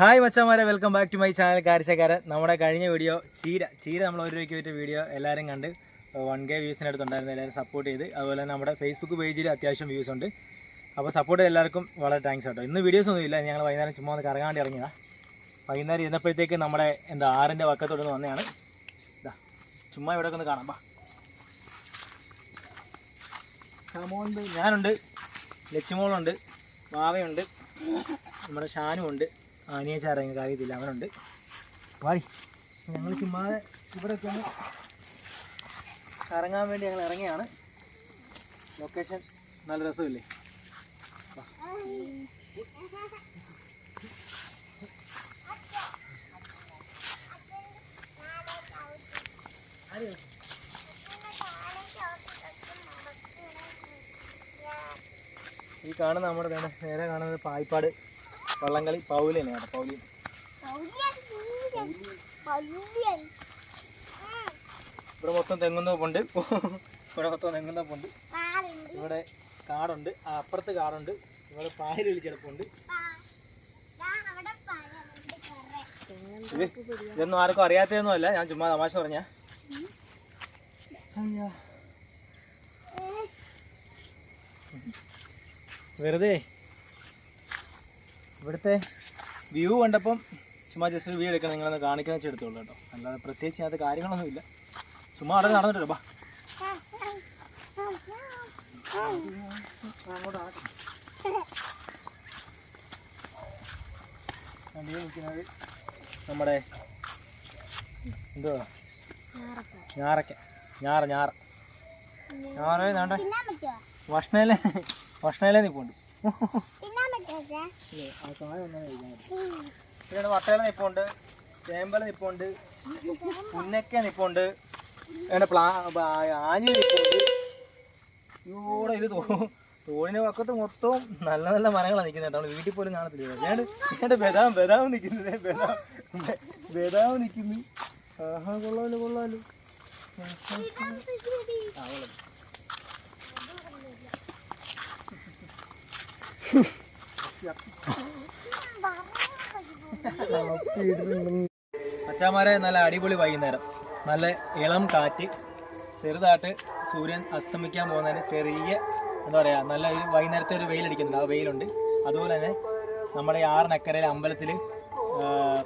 Hi മച്ചന്മാരെ welcome back to my channel കാരിച്ചക്കാരൻ നമ്മുടെ കഴിഞ്ഞ വീഡിയോ ചീര ചീര നമ്മൾ ഒരു രൂപയ്ക്ക് പറ്റിയ വീഡിയോ എല്ലാവരും കണ്ട് വൺ കെ വ്യൂസിന്റെ അടുത്തുണ്ടായിരുന്നു എല്ലാവരും സപ്പോർട്ട് ചെയ്ത്. അതുപോലെ നമ്മുടെ ഫേസ്ബുക്ക് പേജിൽ അത്യാവശ്യം വ്യൂസ് ഉണ്ട്. അപ്പോൾ സപ്പോർട്ട് എല്ലാവർക്കും വളരെ താങ്ക്സ് കേട്ടോ. ഇന്ന് വീഡിയോസ് ഒന്നും ഇല്ല ഞങ്ങൾ വൈകുന്നേരം ചുമ്മാ ഒന്ന് കറങ്ങാണ്ട് ഇറങ്ങിയതാണ് വൈകുന്നേരം ഇരുന്നപ്പോഴത്തേക്ക് നമ്മുടെ എന്താ ആറിന്റെ വക്കത്തോട് നിന്ന് വന്നതാണ്. ഇതാ ചുമ്മാ ഇവിടെ ഒന്ന് കാണാം ബാ ഷാമോണ്ട് ഞാനുണ്ട് ലച്ചുമോളുണ്ട് വാവയുണ്ട് നമ്മുടെ ഷാനുമുണ്ട്. അനിയച്ചാറ കാര്യത്തില്ല അറിയത്തില്ല അവനുണ്ട്. വാടി. ഞങ്ങൾ ചുമ്മാ ഇവിടെയൊക്കെ ചെന്ന് കറങ്ങാൻ വേണ്ടി ഞങ്ങൾ ഇറങ്ങിയാണ്. ലൊക്കേഷൻ നല്ല രസമില്ലേ? ഈ കാണുന്ന നമ്മുടെ നേരെ കാണുന്നത് പായിപ്പാട്. വള്ളംകളി പൗലിയാണ് പൗലി. ഇവിടെ മൊത്തം തെങ്ങുന്നോപ്പുണ്ട് ഇവിടെ മൊത്തം തെങ്ങുന്നോപ്പുണ്ട് ഇവിടെ കാടുണ്ട്. അപ്പുറത്ത് കാടുണ്ട്. ഇവിടെ പായൽ വിളിച്ചെടുപ്പുണ്ട്. ഇത് ഇതൊന്നും ആർക്കും അറിയാത്തതൊന്നും അല്ല. ഞാൻ ചുമ്മാ തമാശ പറഞ്ഞ. വെറുതെ ഇവിടുത്തെ വ്യൂ കണ്ടപ്പം ചുമ്മാ ജസ്റ്റ് വ്യൂ എടുക്കണം നിങ്ങളൊന്ന് കാണിക്കാൻ വെച്ച് എടുത്തോളൂ കേട്ടോ. അല്ലാതെ പ്രത്യേകിച്ച് അതിനകത്ത് കാര്യങ്ങളൊന്നുമില്ല. ചുമ്മാ അവിടെ നടന്നിട്ടില്ല ബാ. നിൽക്കുന്നത് നമ്മുടെ എന്തുവാ? ഞാറക്ക ഞാറ ഞാറ. ഞാറ വേണ്ട ഭക്ഷണയിലെ ഭക്ഷണയിലേ നിൽപ്പുണ്ട്. പിന്നെ വട്ടയില നിപ്പുണ്ട് ചേമ്പല നിപ്പുണ്ട് പുന്നക്ക നിപ്പുണ്ട് പ്ലാ ബ- നിപ്പുണ്ട്. ഇവിടെ ഇത് തോ തോടിന്റെ പക്കത്ത് മൊത്തവും നല്ല നല്ല മരങ്ങളാണ് നിൽക്കുന്നത് കേട്ടോ. വീട്ടിൽ പോലും കാണത്തില്ല ഞാൻ ഞാൻ ബദാം ബദാം നിൽക്കുന്നത് ബദാം നിൽക്കുന്നു ആഹാ കൊള്ളാലോ കൊള്ളാലോ. ആ കൊള്ളാം അച്ഛാമാരെ നല്ല അടിപൊളി വൈകുന്നേരം. നല്ല ഇളം കാറ്റ് ചെറുതായിട്ട് സൂര്യൻ അസ്തമിക്കാൻ പോകുന്നതിന് ചെറിയ എന്താ പറയുക നല്ല ഒരു വൈകുന്നേരത്തെ ഒരു വെയിലടിക്കുന്നുണ്ട്. ആ വെയിലുണ്ട്. അതുപോലെ തന്നെ നമ്മുടെ ആറിനക്കരയിലെ അമ്പലത്തിൽ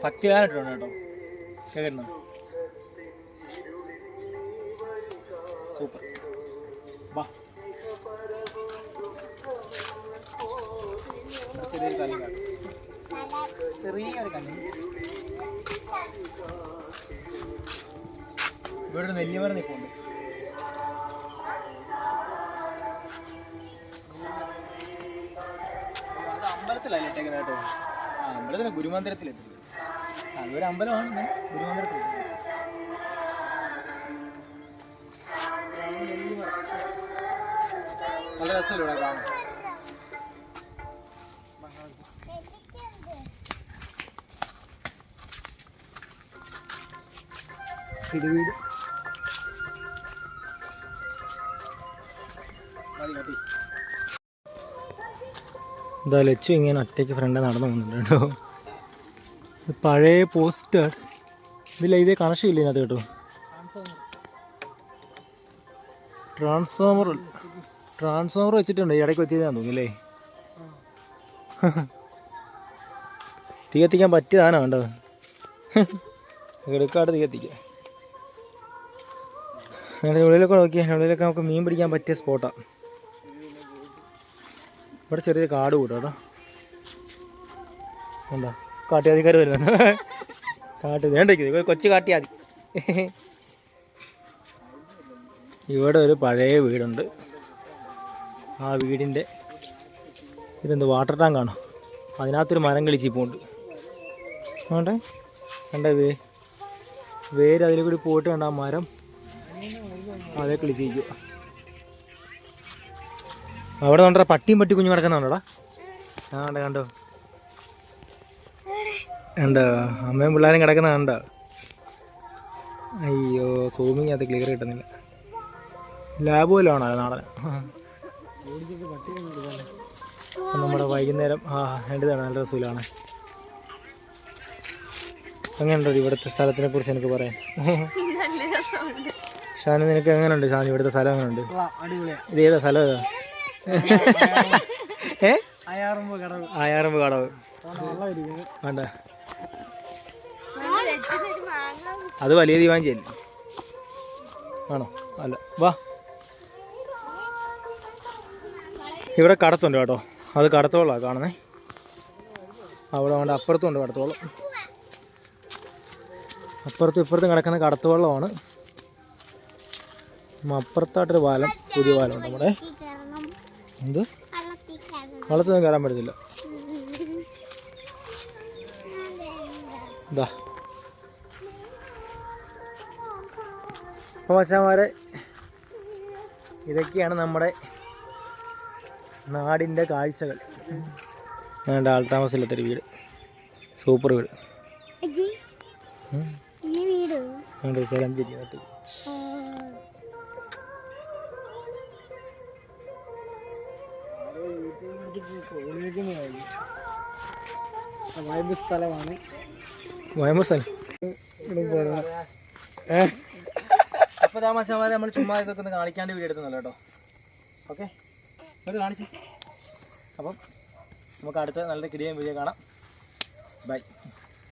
ഭക്തിഗാനം ഇട്ടിട്ടുണ്ട് കേട്ടോ. കേൾക്കുന്നു സൂപ്പർ. വാ. ചെറിയൊരു കല്ല് ചെറിയൊരു കല്ലും. ഇവിടെ ഒരു നെല്ലിമരം നിൽപ്പുണ്ട്. അത് അമ്പലത്തിലല്ല ഇട്ടേക്കുന്നത് കേട്ടോ. ആ അമ്പലത്തിന് ഗുരുമന്ദിരത്തിലിട്ടത്. അതൊരു അമ്പലമാണ് ഞാൻ ഗുരുമന്ദിരത്തിൽ നല്ല രസമല്ലേ ഇവിടെ കാണാൻ? ഇത് വീട് ലച്ചു ഇങ്ങനെ ഒറ്റയ്ക്ക് ഫ്രണ്ട് നടന്നു പോകുന്നുണ്ട് കേട്ടോ. പഴയ പോസ്റ്റർ. ഇതില്ല ഇതേ കണക്ഷൻ ഇല്ല ഇതിനകത്ത് കേട്ടോ? ട്രാൻസ്ഫോമർ ട്രാൻസ്ഫോമർ വെച്ചിട്ടുണ്ട്. ഇടയ്ക്ക് വെച്ചതാന്ന് തോന്നുന്നില്ലേ തീ കത്തിക്കാൻ പറ്റിയതാണോ കണ്ടോ? എടുക്കാട്ട് തീ കത്തിക്കാം അതിന്റെ ഉള്ളിലൊക്കെ നോക്കിയാൽ ഉള്ളിലൊക്കെ നമുക്ക് മീൻ പിടിക്കാൻ പറ്റിയ സ്പോട്ടാണ് ഇവിടെ ചെറിയ കാട് കൂട്ടോ കേട്ടോ എന്താ കാട്ടിയാതിക്കാർ വരുന്നുണ്ട്. കാട്ട് വേണ്ടേക്ക് കൊച്ചു കാട്ടിയാതി ഇവിടെ ഒരു പഴയ വീടുണ്ട്. ആ വീടിന്റെ ഇതെന്ത് വാട്ടർ ടാങ്കാണോ അതിനകത്തൊരു മരം കളിച്ചിപ്പോണ്ട് വേണ്ടേ കണ്ട വേ വേര് അതിൽ കൂടി പോയിട്ട് കണ്ട ആ മരം? അതേ കളിച്ചിരിക്കുക അവിടെ കണ്ടോ പട്ടിയും പട്ടി കുഞ്ഞു കിടക്കുന്നുണ്ടോടാ ആ കണ്ടോ കണ്ടോ? കണ്ടോ? അമ്മയും പിള്ളേരും കിടക്കുന്ന കണ്ടോ? അയ്യോ സൂമിങ് അത് ക്ലിയർ കിട്ടുന്നില്ല. ലാബ് പോലും ആണോ നാടൻ നമ്മുടെ വൈകുന്നേരം ആ വേണ്ടതാണ് നല്ല രസമില്ലാണ്. എങ്ങനെയുണ്ടോ ഇവിടുത്തെ സ്ഥലത്തിനെ കുറിച്ച് എനിക്ക് പറയാൻ? നല്ല രസമുണ്ട്. ഷാനു നിനക്ക് എങ്ങനെയുണ്ട് ഷാനു? ഇവിടുത്തെ സ്ഥലം എങ്ങനെയുണ്ട് ഇത് ഏതാ സ്ഥലം ഏതാ? ഏ? കടവ്. ആയാറമ്പ് കടവ്. വേണ്ട. അത് വലിയ ദീപാഞ്ചിയല്ലേ ആണോ? അല്ല. വാ. ഇവിടെ കടത്തുണ്ട് കേട്ടോ. അത് കടത്തോളാണ് കാണുന്നേ. അവിടെ വേണ്ട അപ്പുറത്തും ഉണ്ട് കടത്തോളം. അപ്പുറത്തും ഇപ്പുറത്തും കിടക്കുന്ന കടത്തുവെള്ളമാണ് അപ്പുറത്തായിട്ടൊരു പാലം പുതിയ പാലം ഉണ്ട് നമ്മുടെ. എന്ത്? വള്ളത്തൊന്നും കയറാൻ പറ്റത്തില്ല. ഇതാ അപ്പോൾ മച്ചാമാരെ ഇതൊക്കെയാണ് നമ്മുടെ നാടിന്റെ കാഴ്ചകൾ. ഞങ്ങളുടെ ആൾത്താമസമില്ലാത്തൊരു വീട്. സൂപ്പർ വീട്. വീട്. അപ്പോൾ ഇതാ മച്ചാമാരെ നമ്മൾ ചുമ്മാ ഇതൊക്കെ ഒന്ന് കാണിക്കാണ്ട് വീഡിയോ എടുത്തുന്നല്ലോ കേട്ടോ. ഓക്കെ? ഒരു കാണിച്ച്. അപ്പം നമുക്ക് അടുത്ത നല്ല കിടിയും വീഡിയോ കാണാം. ബൈ